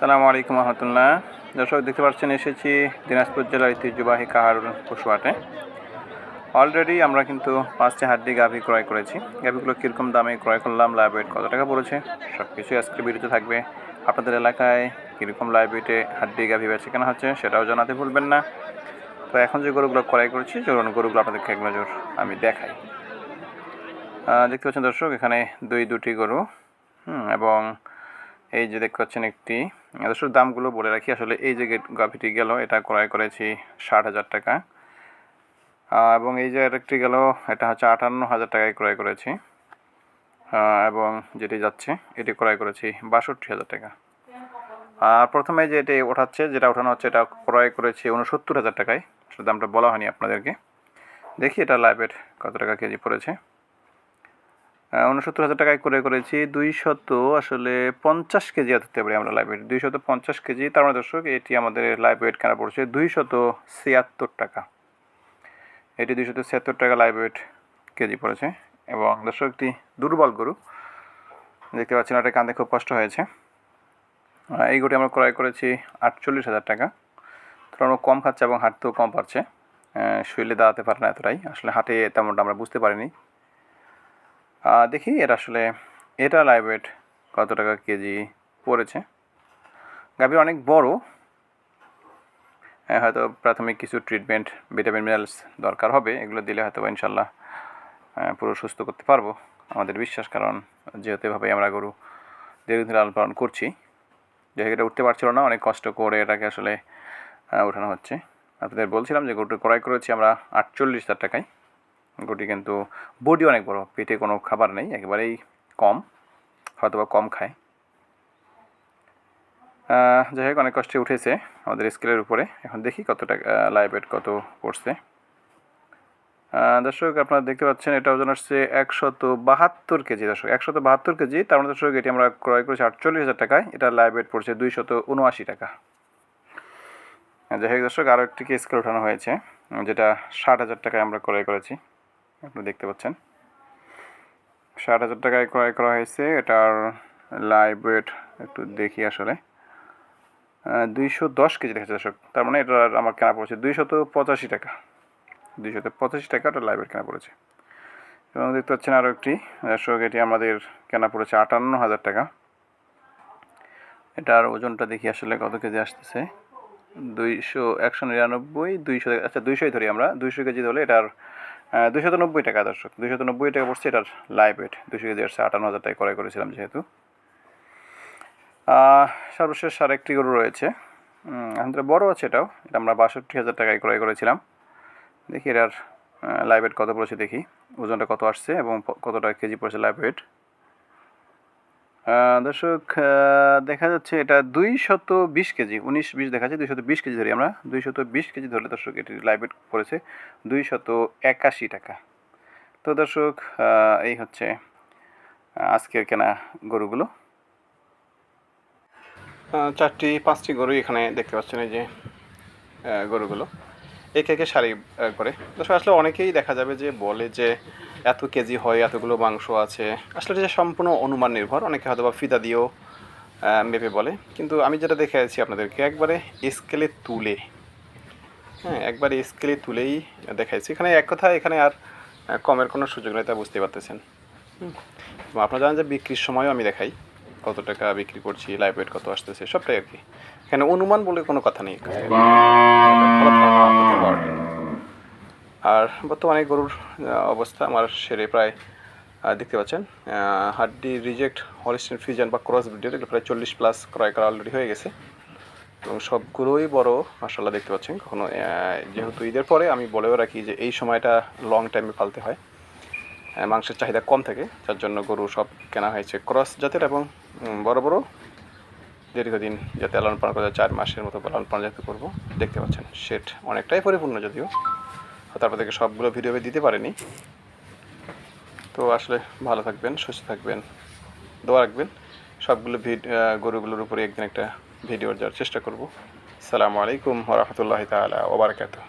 সালামু আলাইকুম রহমতুল্লাহ। দর্শক, দেখতে পাচ্ছেন, এসেছি দিনাজপুর জেলার ঐতিহ্যবাহী কাহার পশুহাটে। অলরেডি আমরা কিন্তু পাঁচটি হাড্ডি গাভি ক্রয় করেছি। গাভিগুলো কীরকম দামে ক্রয় করলাম লাইভ ওয়েট কত টাকা পড়েছে সব কিছুই আজকে ভিডিওতে থাকবে। আপনাদের এলাকায় কীরকম লাইভ ওয়েটে হাড্ডি গাভি বেচে কেনা হচ্ছে, সেটাও জানাতে ভুলবেন না। তো এখন যে গরুগুলো ক্রয় করেছি, চলুন গরুগুলো আপনাদেরকে এক নজর আমি দেখাই। দেখতে পাচ্ছেন দর্শক, এখানে দুই দুটি গরু এবং এই যে দেখতে পাচ্ছেন একটি দর্শক দামগুলো বলে রাখি। আসলে এই যে গাভিটি গেল, এটা ক্রয় করেছি ষাট হাজার টাকা। এবং এই যে আরেকটি গেল, এটা হচ্ছে আটান্ন হাজার টাকায় ক্রয় করেছি। এবং যেটি যাচ্ছে, এটি ক্রয় করেছি বাষট্টি হাজার টাকা। আর প্রথমে যে এটি ওঠাচ্ছে, যেটা ওঠানো হচ্ছে, এটা ক্রয় করেছি উনসত্তর হাজার টাকায়। সেটা দামটা বলা হয়নি আপনাদেরকে। দেখি এটা লাইভের কত টাকা কেজি পড়েছে। উনসত্তর হাজার টাকায় করে করেছি। দুইশত আসলে পঞ্চাশ কেজি ধরতে পারি আমরা লাইভ ওয়েট দুইশত পঞ্চাশ কেজি। তার মানে দর্শক, এটি আমাদের লাইভ ওয়েট কেনা পড়ছে দুইশত ছিয়াত্তর টাকা। এটি দুইশত ছিয়াত্তর টাকা লাইভ ওয়েট কেজি পড়েছে। এবং দর্শক, একটি দুর্বল গরু। দেখতে পাচ্ছেন, এটা কান্দে খুব কষ্ট হয়েছে। এই গরুটি আমরা ক্রয় করেছি আটচল্লিশ হাজার টাকা। তুলনামূলক কম খাচ্ছে এবং হাঁটতেও কম পারছে। শরীরে দাঁড়াতে পারে না এতটাই। আসলে হাঁটে তেমনটা আমরা বুঝতে পারিনি। দেখি এটা আসলে এটা লাইভ ওয়েট কত টাকা কেজি পড়েছে? গাভী অনেক বড়। হ্যাঁ, হয়তো প্রাথমিক কিছু ট্রিটমেন্ট ভিটামিন মিনারেলস দরকার হবে এগুলো দিলে হয়তো ইনশাল্লাহ পুরো সুস্থ করতে পারব আমাদের বিশ্বাস কারণ যেহেতু এভাবে আমরা গরু দীর্ঘদিন লালন পালন করছি যেহেতু এটা উঠতে পারছিল না অনেক কষ্ট করে এটাকে আসলে ওঠানো হচ্ছে। আপনাদের বলছিলাম যে গরুটা ক্রয় করেছি আমরা আটচল্লিশ হাজার টাকায়। গরুটি কিন্তু বডি অনেক বড় পেটে কোনো খাবার নেই একেবারেই কম হয়তো বা কম খায়। যাই হোক অনেক কষ্টে উঠেছে আমাদের স্কেলের উপরে। এখন দেখি কতটা লাইভ ওয়েট কত পড়ছে আহ, দর্শক আপনারা দেখতে পাচ্ছেন এটা ওজন আসছে একশত বাহাত্তর কেজি। দর্শক একশত বাহাত্তর কেজি তার মানে দর্শক এটি আমরা ক্রয় করেছি আটচল্লিশ হাজার টাকায়। এটা লাইভ ওয়েট পড়ছে দুইশত উনআশি টাকা। যাই হোক দর্শক আরও একটি স্কেল ওঠানো হয়েছে যেটা ষাট হাজার টাকায় আমরা ক্রয় করেছি। আপনি দেখতে পাচ্ছেন। ষাট হাজার টাকায় ক্রয় করা হয়েছে। এটার লাইভ ওয়েট একটু দেখি আসলে। দুইশো দশ কেজি দেখা দর্শক। তার মানে এটার আমার কেনা পড়েছে দুইশত পঁচাশি টাকা। দুইশত পঁচাশি টাকা ওটা লাইভ ওয়েট কেনা পড়েছে। এবং দেখতে পাচ্ছেন আরও একটি। দর্শক, এটি আমাদের কেনা পড়েছে আটান্ন হাজার টাকা। এটার ওজনটা দেখি আসলে কত কেজি আসতেছে। দুইশো, একশো নিরানব্বই, দুইশো আচ্ছা দুইশোই ধরি আমরা। দুইশো কেজি ধরলে এটার দুইশত নব্বই টাকা দর্শক দুইশত নব্বই টাকা পড়ছে এটার লাইভ রেট দুশো কেজি আসছে আটান্ন হাজার টাকা ক্রয় করেছিলাম যেহেতু। সর্বশেষ আর একটি গরু রয়েছে। আমাদের বড় আছে এটাও এটা আমরা বাষট্টি হাজার টাকায় ক্রয় করেছিলাম। দেখি এটার লাইভ রেট কত পড়েছে দেখি। ওজনটা কত আসছে এবং কতটা কেজি পড়েছে লাইভ আহ, দর্শক দেখা যাচ্ছে এটা দুই শত বিশ কেজি, উনিশ বিশ দেখা যাচ্ছে দুই শত বিশ কেজি ধরি আমরা। দুই শত বিশ কেজি ধরলে দর্শক এটি লাইভ পড়েছে দুই শত একাশি টাকা। তো দর্শক এই হচ্ছে আজকের কেনা গরুগুলো। চারটি, পাঁচটি গরু এখানে দেখতে পাচ্ছেন এই যে গরুগুলো। একে একে সারি করে। দর্শক, আসলে অনেকেই দেখা যাবে যে বলে যে এত কেজি হয় এতগুলো মাংস আছে। আসলে এটা সম্পূর্ণ অনুমান নির্ভর। অনেকে হয়তো বা ফিতা দিয়েও মেপে বলে। কিন্তু আমি যেটা দেখে আছি আপনাদেরকে একবারে স্কেলে তুলে। হ্যাঁ একবারে স্কেলে তুলেই দেখাইছি এখানে এক কথা এখানে আর কমের কোনো সুযোগ নেই তা বুঝতে পারতেছেন। হুম। আপনারা জানেন যে বিক্রির সময়ও আমি দেখাই। কত টাকা বিক্রি করছি লাইভ ওয়েট কত আসতেছে সবটাই আর কি। এখানে অনুমান বলে কোনো কথা নেই ভালো ধারণা করতে পারবেন। আর বর্তমানে গরুর অবস্থা আমার সেরে প্রায় দেখতে পাচ্ছেন। হাড্ডি রিজেক্ট, হলিস্টিন ফিজান বা ক্রস ব্রিডের, এগুলো প্রায় চল্লিশ প্লাস ক্রয় করা অলরেডি হয়ে গেছে। এবং সবগুলোই বড় মাসাল্লাহ দেখতে পাচ্ছেন। কখনো যেহেতু ঈদের পরে আমি বলেও রাখি যে এই সময়টা লং টাইমে পালতে হয়। মাংসের চাহিদা কম থাকে, যার জন্য গরু সব কেনা হয়েছে ক্রস জাতের এবং বড় বড়। দীর্ঘদিন যাতে লালন পালন করা চার মাসের মতো লালন পালন যাতে করব, দেখতে পাচ্ছেন। সেট অনেকটাই পরিপূর্ণ যদিও। তারপর থেকে সবগুলো ভিডিও দিতে পারেনি। তো আসলে ভালো থাকবেন, সুস্থ থাকবেন, দোয়া রাখবেন। সবগুলো গরুগুলোর উপরে একদিন একটা ভিডিও দেওয়ার চেষ্টা করব। সালামু আলাইকুম রহমতুল্লাহ তালা ওবরাকাতুহ